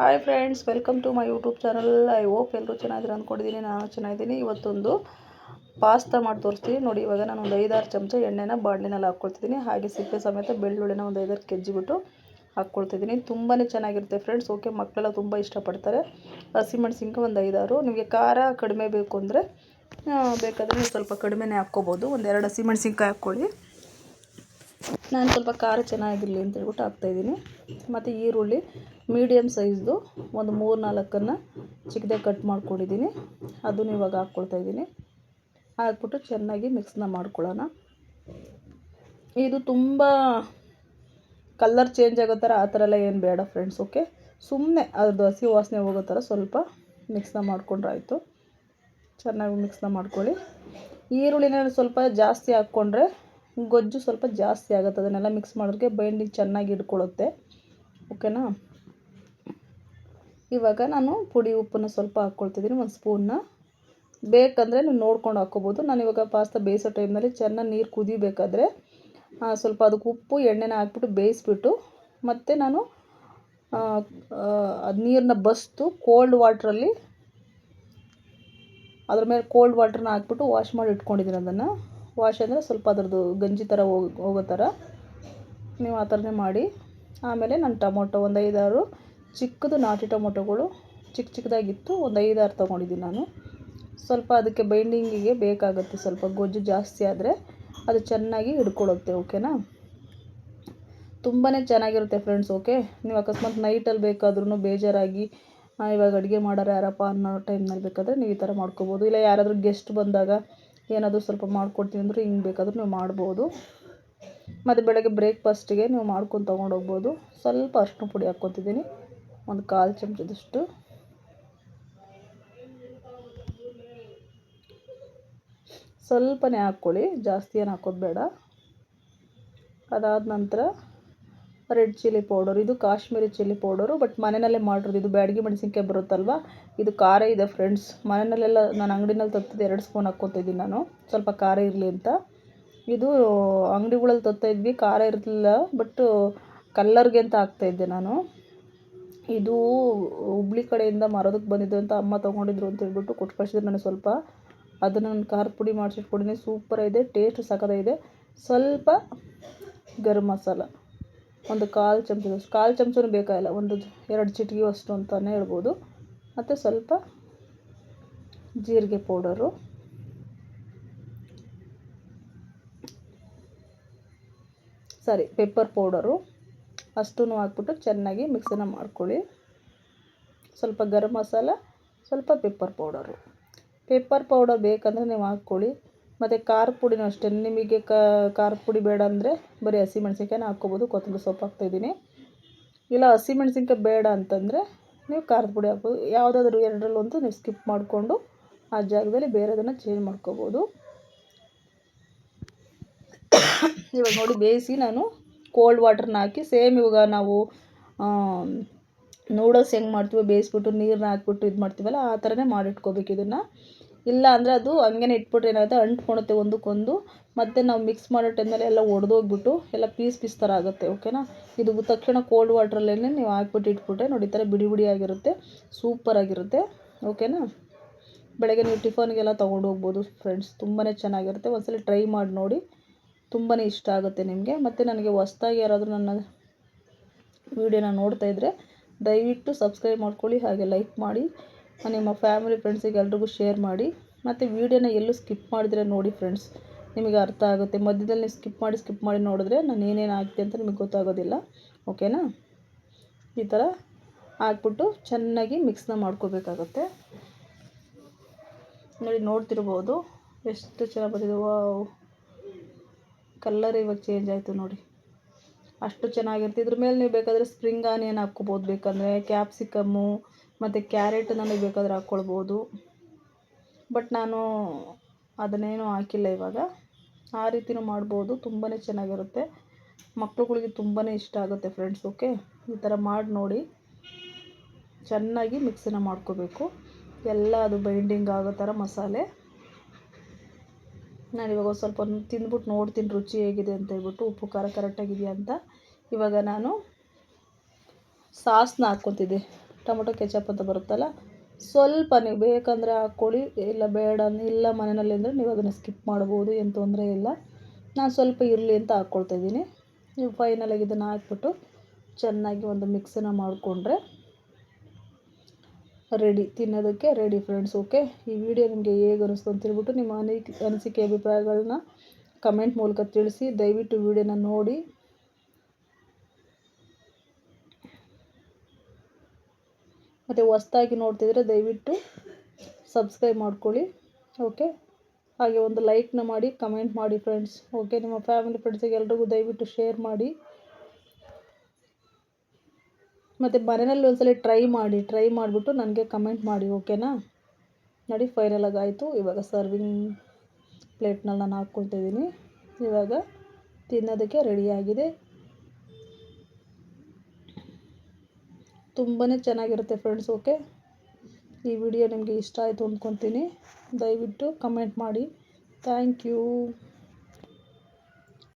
Hi friends welcome to my YouTube channel I hope ಎಲ್ಲರೂ ಚೆನ್ನಾಗಿದ್ದೀರ ಅಂದ್ಕೊಂಡಿದ್ದೀನಿ. ನಾನು ಚೆನ್ನಾಗಿದ್ದೀನಿ. ಇವತ್ತೊಂದು ಪಾಸ್ತಾ ಮಾಡಿ ತೋರಿಸ್ತೀನಿ. ನೋಡಿ, ಇವಾಗ ನಾನು ಒಂದು ಐದಾರು ಚಮಚ ಎಣ್ಣೆನ ಬಾಣಲಿನಲ್ಲಿ ಹಾಕ್ಕೊಳ್ತಿದ್ದೀನಿ. ಹಾಗೆ ಸಿಪ್ಪೆ ಸಮೇತ ಬೆಳ್ಳುಳ್ಳಿನ ಒಂದು ಐದಾರು ಕೆಜ್ಜಿಬಿಟ್ಟು ಹಾಕ್ಕೊಳ್ತಿದ್ದೀನಿ. ತುಂಬಾ ಚೆನ್ನಾಗಿರುತ್ತೆ ಫ್ರೆಂಡ್ಸ್ ಓಕೆ ಮಕ್ಕಳೆಲ್ಲ ತುಂಬ ಇಷ್ಟಪಡ್ತಾರೆ. ಹಸಿಮೆಣ್ಸಿನ್ಕಾಯಿ ಒಂದು ಐದಾರು. ನಿಮಗೆ ಖಾರ ಕಡಿಮೆ ಬೇಕು ಅಂದರೆ ಬೇಕಾದರೆ ಸ್ವಲ್ಪ ಕಡಿಮೆನೇ ಹಾಕ್ಕೋಬೋದು. ಒಂದೆರಡು ಹಸಿಮೆಣ್ಸಿನ್ಕಾಯಿ ಹಾಕ್ಕೊಳ್ಳಿ. ನಾನು ಸ್ವಲ್ಪ ಖಾರ ಚೆನ್ನಾಗಿರಲಿ ಅಂತ ಹೇಳ್ಬಿಟ್ಟು ಹಾಕ್ತಾಯಿದ್ದೀನಿ ಮತ್ತು ಈರುಳ್ಳಿ. ಮೀಡಿಯಮ್ ಸೈಜ್ದು ಒಂದು ಮೂರು ನಾಲ್ಕನ್ನು ಚಿಕ್ಕದಾಗಿ ಕಟ್ ಮಾಡ್ಕೊಂಡಿದ್ದೀನಿ. ಅದನ್ನು ಇವಾಗ ಹಾಕ್ಕೊಳ್ತಾಯಿದ್ದೀನಿ ಹಾಕ್ಬಿಟ್ಟು ಚೆನ್ನಾಗಿ ಮಿಕ್ಸ್ನ ಮಾಡ್ಕೊಳ್ಳೋಣ. ಇದು ತುಂಬ ಕಲ್ಲರ್ ಚೇಂಜ್ ಆಗೋ ಥರ ಆ ಥರ ಎಲ್ಲ ಏನು ಬೇಡ ಫ್ರೆಂಡ್ಸ್, ಓಕೆ? ಸುಮ್ಮನೆ ಅದು ಹಸಿ ವಾಸನೆ ಹೋಗೋ ಥರ ಸ್ವಲ್ಪ ಮಿಕ್ಸ್ನ ಮಾಡ್ಕೊಂಡ್ರಾಯಿತು. ಚೆನ್ನಾಗಿ ಮಿಕ್ಸ್ನ ಮಾಡ್ಕೊಳ್ಳಿ. ಈರುಳ್ಳಿನ ಸ್ವಲ್ಪ ಜಾಸ್ತಿ ಹಾಕ್ಕೊಂಡ್ರೆ ಗೊಜ್ಜು ಸ್ವಲ್ಪ ಜಾಸ್ತಿ ಆಗುತ್ತೆ. ಅದನ್ನೆಲ್ಲ ಮಿಕ್ಸ್ ಮಾಡೋದಕ್ಕೆ ಬೈಂಡಿಂಗ್ ಚೆನ್ನಾಗಿ ಇಟ್ಕೊಳ್ಳುತ್ತೆ ಓಕೆನಾ? ಇವಾಗ ನಾನು ಪುಡಿ ಉಪ್ಪನ್ನು ಸ್ವಲ್ಪ ಹಾಕ್ಕೊಳ್ತಿದ್ದೀನಿ, ಒಂದು ಸ್ಪೂನ್ನ ಬೇಕಂದರೆ ನೀವು ನೋಡ್ಕೊಂಡು ಹಾಕ್ಕೋಬೋದು. ನಾನು ಇವಾಗ ಪಾಸ್ತಾ ಬೇಯಿಸೋ ಟೈಮ್ನಲ್ಲಿ ಚೆನ್ನಾಗಿ ನೀರು ಕುದಿಬೇಕಾದ್ರೆ ಸ್ವಲ್ಪ ಅದಕ್ಕೆ ಉಪ್ಪು, ಎಣ್ಣೆನ ಹಾಕ್ಬಿಟ್ಟು ಬೇಯಿಸ್ಬಿಟ್ಟು, ಮತ್ತು ನಾನು ಅದು ನೀರನ್ನ ಬಸ್ತು ಕೋಲ್ಡ್ ವಾಟ್ರಲ್ಲಿ ಅದ್ರ ಮೇಲೆ ಕೋಲ್ಡ್ ವಾಟ್ರನ್ನ ಹಾಕ್ಬಿಟ್ಟು ವಾಶ್ ಮಾಡಿ ಇಟ್ಕೊಂಡಿದ್ದೀನಿ ಅದನ್ನು. ವಾಶ್ ಅಂದರೆ ಸ್ವಲ್ಪ ಅದರದ್ದು ಗಂಜಿ ಥರ ಹೋಗಿ, ಹೋಗೋ ಥರ ನೀವು ಆ ಥರನೇ ಮಾಡಿ. ಆಮೇಲೆ ನಾನು ಟೊಮೊಟೊ ಒಂದು ಐದಾರು ಚಿಕ್ಕದು ನಾಟಿ ಟೊಮೊಟೊಗಳು ಚಿಕ್ಕ ಚಿಕ್ಕದಾಗಿತ್ತು, ಒಂದು ಐದಾರು ತೊಗೊಂಡಿದ್ದೀನಿ ನಾನು. ಸ್ವಲ್ಪ ಅದಕ್ಕೆ ಬೈಂಡಿಂಗಿಗೆ ಬೇಕಾಗುತ್ತೆ, ಸ್ವಲ್ಪ ಗೊಜ್ಜು ಜಾಸ್ತಿ ಆದರೆ ಅದು ಚೆನ್ನಾಗಿ ಹಿಡ್ಕೊಳ್ಳುತ್ತೆ ಓಕೆನಾ ತುಂಬಾ ಚೆನ್ನಾಗಿರುತ್ತೆ ಫ್ರೆಂಡ್ಸ್ ಓಕೆ ನೀವು ಅಕಸ್ಮಾತ್ ನೈಟಲ್ಲಿ ಬೇಕಾದ್ರೂ ಬೇಜಾರಾಗಿ ಇವಾಗ ಅಡುಗೆ ಮಾಡೋರು ಯಾರಪ್ಪ? ಅನ್ನೋ ಟೈಮ್ನಲ್ಲಿ ಬೇಕಾದರೆ ನೀವು ಈ ಥರ ಮಾಡ್ಕೋಬೋದು. ಇಲ್ಲ ಯಾರಾದರೂ ಗೆಸ್ಟ್ ಬಂದಾಗ ಏನಾದರೂ ಸ್ವಲ್ಪ ಮಾಡ್ಕೊಡ್ತೀನಿ ಅಂದರೆ ಹಿಂಗೆ ಬೇಕಾದರೂ ನೀವು ಮಾಡ್ಬೋದು. ಮತ್ತು ಬೆಳಗ್ಗೆ ಬ್ರೇಕ್ಫಾಸ್ಟಿಗೆ ನೀವು ಮಾಡ್ಕೊಂಡು ತೊಗೊಂಡೋಗ್ಬೋದು ಸ್ವಲ್ಪ ಅರಿಶಿನ ಪುಡಿ ಹಾಕ್ಕೊತಿದ್ದೀನಿ. ಒಂದು ಕಾಲು ಚಮಚದಷ್ಟು. ಸ್ವಲ್ಪನೇ ಹಾಕ್ಕೊಳ್ಳಿ, ಜಾಸ್ತಿ ಏನು ಹಾಕೋದು ಬೇಡ. ಅದಾದ ನಂತರ ರೆಡ್ ಚಿಲ್ಲಿ ಪೌಡರ್, ಇದು ಕಾಶ್ಮೀರಿ ಚಿಲ್ಲಿ ಪೌಡರು, ಬಟ್ ಮನೆಯಲ್ಲೇ ಮಾಡಿರೋದು, ಇದು ಬ್ಯಾಡಗಿ ಮೆಣಸಿನ್ಕಾಯಿ ಬರುತ್ತಲ್ವ? ಇದು ಖಾರ ಇದೆ ಫ್ರೆಂಡ್ಸ್. ಮನೆಯಲ್ಲೆಲ್ಲ ನಾನು ಅಂಗಡಿನಲ್ಲಿ ತತ್ತಿದ್ದು ಎರಡು ಸ್ಪೂನ್ ಹಾಕ್ಕೊತಿದ್ದೀನಿ ನಾನು. ಸ್ವಲ್ಪ ಖಾರ ಇರಲಿ ಅಂತ. ಇದು ಅಂಗಡಿಗಳಲ್ಲಿ ತತ್ತಾಯಿದ್ವಿ ಖಾರ ಇರಲಿಲ್ಲ, ಬಟ್ ಕಲ್ಲರ್ಗೆ ಅಂತ ಹಾಕ್ತಾಯಿದ್ದೆ ನಾನು. ಇದು ಹುಬ್ಳಿ ಕಡೆಯಿಂದ ಮಾರೋದಕ್ಕೆ ಬಂದಿದ್ದು ಅಂತ ಅಮ್ಮ ತೊಗೊಂಡಿದ್ರು ಅಂತ ಹೇಳ್ಬಿಟ್ಟು ಕೊಟ್ಟು ಕಳಿಸಿದ್ರು ನನಗೆ ಸ್ವಲ್ಪ. ಅದನ್ನು ನಾನು ಖಾರದ ಪುಡಿ ಮಾಡಿಸಿಟ್ಕೊಂಡಿದ್ದೀನಿ ಸೂಪರಾಗಿದೆ ಟೇಸ್ಟ್ ಸಖತ್ತಾಗಿದೆ ಸ್ವಲ್ಪ ಗರಂ ಮಸಾಲ. ಒಂದು ಕಾಲು ಚಮಚದಷ್ಟು ಕಾಲು ಚಮಚನೂ ಬೇಕಾಗಿಲ್ಲ. ಒಂದು ಎರಡು ಚಿಟಿಕೆ ಅಷ್ಟು ಅಂತಲೇ ಹೇಳ್ಬೋದು. ಮತ್ತು ಸ್ವಲ್ಪ ಜೀರಿಗೆ ಪೌಡರು. ಸಾರಿ ಪೆಪ್ಪರ್ ಪೌಡರು. ಅಷ್ಟೂ ಹಾಕ್ಬಿಟ್ಟು ಚೆನ್ನಾಗಿ ಮಿಕ್ಸನ್ನು ಮಾಡ್ಕೊಳ್ಳಿ. ಸ್ವಲ್ಪ ಗರಂ ಮಸಾಲ, ಸ್ವಲ್ಪ ಪೆಪ್ಪರ್ ಪೌಡರು. ಪೆಪ್ಪರ್ ಪೌಡರ್ ಬೇಕಂದರೆ ನೀವು ಹಾಕ್ಕೊಳ್ಳಿ. ಮತ್ತು ಖಾರ ಪುಡಿನೂ ಅಷ್ಟೇ. ನಿಮಗೆ ಖಾರ ಪುಡಿ ಬೇಡ ಅಂದರೆ ಬರೀ ಹಸಿಮೆಣ್ಸಿನ್ಕಾಯಿನ ಹಾಕ್ಕೊಬೋದು. ಕೊತ್ತಂಬರಿ ಸೊಪ್ಪು ಹಾಕ್ತಾಯಿದ್ದೀನಿ. ಇಲ್ಲ ಹಸಿಮೆಣ್ಸಿನ್ಕಾಯಿ ಬೇಡ ಅಂತಂದರೆ ನೀವು ಖಾರದ ಪುಡಿ ಹಾಕ್ಬೋದು. ಯಾವುದಾದ್ರೂ ಎರಡರಲ್ಲೊಂದು ನೀವು ಸ್ಕಿಪ್ ಮಾಡಿಕೊಂಡು ಆ ಜಾಗದಲ್ಲಿ ಬೇರೆದನ್ನು ಚೇಂಜ್ ಮಾಡ್ಕೋಬೋದು. ಇವಾಗ ನೋಡಿ, ಬೇಯಿಸಿ ನಾನು ಕೋಲ್ಡ್ ವಾಟ್ರನ್ನ ಹಾಕಿ ಸೇಮ್ ಇವಾಗ ನಾವು ನೂಡಲ್ಸ್ ಹೆಂಗೆ ಮಾಡ್ತೀವೋ, ಬೇಯಿಸ್ಬಿಟ್ಟು ನೀರನ್ನ ಹಾಕ್ಬಿಟ್ಟು ಇದು ಮಾಡ್ತೀವಲ್ಲ, ಆ ಥರನೇ ಮಾಡಿಟ್ಕೋಬೇಕು ಇದನ್ನು. ಇಲ್ಲ ಅಂದರೆ ಅದು ಹಂಗೇನೆ ಇಟ್ಬಿಟ್ರೆ ಏನಾಗುತ್ತೆ, ಅಂಟ್ಕೊಳುತ್ತೆ ಒಂದಕ್ಕೊಂದು. ಮತ್ತು ನಾವು ಮಿಕ್ಸ್ ಮಾಡೋ ಟೈಮಲ್ಲಿ ಎಲ್ಲ ಒಡೆದೋಗ್ಬಿಟ್ಟು, ಎಲ್ಲ ಪೀಸ್ ಪೀಸ್ ಥರ ಆಗುತ್ತೆ ಓಕೆನಾ ಇದು ತಕ್ಷಣ ಕೋಲ್ಡ್ ವಾಟ್ರಲ್ಲೇ ನೀವು ಹಾಕ್ಬಿಟ್ಟು ಇಟ್ಬಿಟ್ರೆ ನೋಡಿ, ಈ ಥರ ಬಿಡಿ ಬಿಡಿಯಾಗಿರುತ್ತೆ ಸೂಪರಾಗಿರುತ್ತೆ ಓಕೆನಾ ಬೆಳಗ್ಗೆ ನೀವು ಟಿಫನ್ಗೆಲ್ಲ ತೊಗೊಂಡು ಹೋಗ್ಬೋದು ಫ್ರೆಂಡ್ಸ್ ತುಂಬಾ ಚೆನ್ನಾಗಿರುತ್ತೆ. ಒಂದ್ಸಲ ಟ್ರೈ ಮಾಡಿ ನೋಡಿ. ತುಂಬಾ ಇಷ್ಟ ಆಗುತ್ತೆ ನಿಮಗೆ. ಮತ್ತು ನನಗೆ ಹೊಸ್ದಾಗಿ ಯಾರಾದರೂ ನನ್ನ ವೀಡಿಯೋನ ನೋಡ್ತಾ ಇದ್ದರೆ ದಯವಿಟ್ಟು ಸಬ್ಸ್ಕ್ರೈಬ್ ಮಾಡ್ಕೊಳ್ಳಿ, ಹಾಗೆ ಲೈಕ್ ಮಾಡಿ, ನಿಮ್ಮ ಫ್ಯಾಮಿಲಿ ಫ್ರೆಂಡ್ಸಿಗೆ ಎಲ್ರಿಗೂ ಶೇರ್ ಮಾಡಿ. ಮತ್ತು ವೀಡಿಯೋನ ಎಲ್ಲೂ ಸ್ಕಿಪ್ ಮಾಡಿದರೆ ನೋಡಿ ಫ್ರೆಂಡ್ಸ್ ನಿಮಗೆ ಅರ್ಥ ಆಗುತ್ತೆ. ಮಧ್ಯದಲ್ಲಿ ಸ್ಕಿಪ್ ಮಾಡಿ ಸ್ಕಿಪ್ ಮಾಡಿ ನೋಡಿದ್ರೆ ನಾನು ಏನೇನು ಹಾಕ್ತೆ ಅಂತ ನಿಮಗೆ ಗೊತ್ತಾಗೋದಿಲ್ಲ. ಓಕೆನಾ ಈ ಥರ ಹಾಕ್ಬಿಟ್ಟು ಚೆನ್ನಾಗಿ ಮಿಕ್ಸ್ನ ಮಾಡ್ಕೋಬೇಕಾಗತ್ತೆ. ನೋಡಿ, ನೋಡ್ತಿರ್ಬೋದು. ಎಷ್ಟು ಚೆನ್ನಾಗಿ ಬಂದಿದೆ. ವಾವ್ ಕಲ್ಲರ್ ಇವಾಗ ಚೇಂಜ್ ಆಯಿತು ನೋಡಿ. ಅಷ್ಟು ಚೆನ್ನಾಗಿರುತ್ತೆ. ಇದ್ರ ಮೇಲೆ ನೀವು ಬೇಕಾದರೆ ಸ್ಪ್ರಿಂಗ್ ಆನಿಯನ್ ಹಾಕ್ಕೋಬೋದು. ಬೇಕಂದರೆ ಕ್ಯಾಪ್ಸಿಕಮ್ಮು ಮತ್ತು ಕ್ಯಾರೆಟನ್ನು ನೀವು ಬೇಕಾದರೆ ಹಾಕ್ಕೊಳ್ಬೋದು. ಬಟ್ ನಾನು ಅದನ್ನೇನು ಹಾಕಿಲ್ಲ ಇವಾಗ. ಆ ರೀತಿನೂ ಮಾಡ್ಬೋದು. ತುಂಬಾ ಚೆನ್ನಾಗಿರುತ್ತೆ. ಮಕ್ಕಳುಗಳಿಗೆ ತುಂಬಾ ಇಷ್ಟ ಆಗುತ್ತೆ ಫ್ರೆಂಡ್ಸ್ ಓಕೆ ಈ ಥರ ಮಾಡಿ ನೋಡಿ. ಚೆನ್ನಾಗಿ ಮಿಕ್ಸನ್ನು ಮಾಡ್ಕೋಬೇಕು. ಎಲ್ಲ ಅದು ಬೈಂಡಿಂಗ್ ಆಗೋ ಥರ ಮಸಾಲೆ. ನಾನು ಇವಾಗ ಸ್ವಲ್ಪ ತಿಂದ್ಬಿಟ್ಟು ನೋಡ್ತೀನಿ ರುಚಿ ಹೇಗಿದೆ ಅಂತ ಹೇಳ್ಬಿಟ್ಟು ಉಪ್ಪು, ಖಾರ ಕರೆಕ್ಟಾಗಿದೆಯಾ ಅಂತ. ಇವಾಗ ನಾನು ಸಾಸ್ನ ಹಾಕ್ಕೊತಿದ್ದೆ. ಟೊಮೊಟೊ, ಕೆಚಪ್ ಅಂತ ಬರುತ್ತಲ್ಲ, ಸ್ವಲ್ಪ ನೀವು ಬೇಕಂದರೆ ಹಾಕ್ಕೊಳ್ಳಿ ಇಲ್ಲ ಬೇಡ ಇಲ್ಲ ಮನೆಯಲ್ಲಿ ಅಂದರೆ ನೀವು ಅದನ್ನು ಸ್ಕಿಪ್ ಮಾಡ್ಬೋದು, ಏನು ತೊಂದರೆ ಇಲ್ಲ. ನಾನು ಸ್ವಲ್ಪ ಇರಲಿ ಅಂತ ಹಾಕ್ಕೊಳ್ತಾ ಇದ್ದೀನಿ. ನೀವು ಫೈನಲಾಗಿ ಇದನ್ನು ಹಾಕ್ಬಿಟ್ಟು ಚೆನ್ನಾಗಿ ಒಂದು ಮಿಕ್ಸನ್ನು ಮಾಡಿಕೊಂಡ್ರೆ ರೆಡಿ ತಿನ್ನೋದಕ್ಕೆ ರೆಡಿ ಫ್ರೆಂಡ್ಸ್ ಓಕೆ ಈ ವಿಡಿಯೋ ನಿಮಗೆ ಹೇಗೆ ಅನಿಸ್ತು ಅಂತ ಹೇಳ್ಬಿಟ್ಟು ನಿಮ್ಮ ಅನಿ ಅನಿಸಿಕೆ ಅಭಿಪ್ರಾಯಗಳನ್ನ ಕಮೆಂಟ್ ಮೂಲಕ ತಿಳಿಸಿ. ದಯವಿಟ್ಟು ವಿಡಿಯೋನ ನೋಡಿ. ಮತ್ತು ಹೊಸ್ದಾಗಿ ನೋಡ್ತಿದ್ರೆ ದಯವಿಟ್ಟು ಸಬ್ಸ್ಕ್ರೈಬ್ ಮಾಡ್ಕೊಳ್ಳಿ ಓಕೆ ಹಾಗೆ ಒಂದು ಲೈಕ್ನ ಮಾಡಿ ಕಮೆಂಟ್ ಮಾಡಿ ಫ್ರೆಂಡ್ಸ್ ಓಕೆ ನಿಮ್ಮ ಫ್ಯಾಮಿಲಿ ಫ್ರೆಂಡ್ಸಿಗೆ ಎಲ್ರಿಗೂ ದಯವಿಟ್ಟು ಶೇರ್ ಮಾಡಿ. ಮತ್ತು ಮನೆಯಲ್ಲಿ ಒಂದ್ಸಲ ಟ್ರೈ ಮಾಡಿ ಟ್ರೈ ಮಾಡಿಬಿಟ್ಟು ನನಗೆ ಕಮೆಂಟ್ ಮಾಡಿ ಓಕೆನಾ ನೋಡಿ ಫೈನಲಾಗಿ ಆಯಿತು. ಇವಾಗ ಸರ್ವಿಂಗ್ ಪ್ಲೇಟ್ನಲ್ಲಿ ನಾನು ಹಾಕ್ಕೊಳ್ತಿದ್ದೀನಿ ಇವಾಗ ತಿನ್ನೋದಕ್ಕೆ ರೆಡಿಯಾಗಿದೆ ತುಂಬಾ ಚೆನ್ನಾಗಿರುತ್ತೆ ಫ್ರೆಂಡ್ಸ್ ಓಕೆ ಈ ವಿಡಿಯೋ ನಿಮಗೆ ಇಷ್ಟ ಆಯಿತು ಅಂದ್ಕೊತೀನಿ ದಯವಿಟ್ಟು ಕಮೆಂಟ್ ಮಾಡಿ. Thank you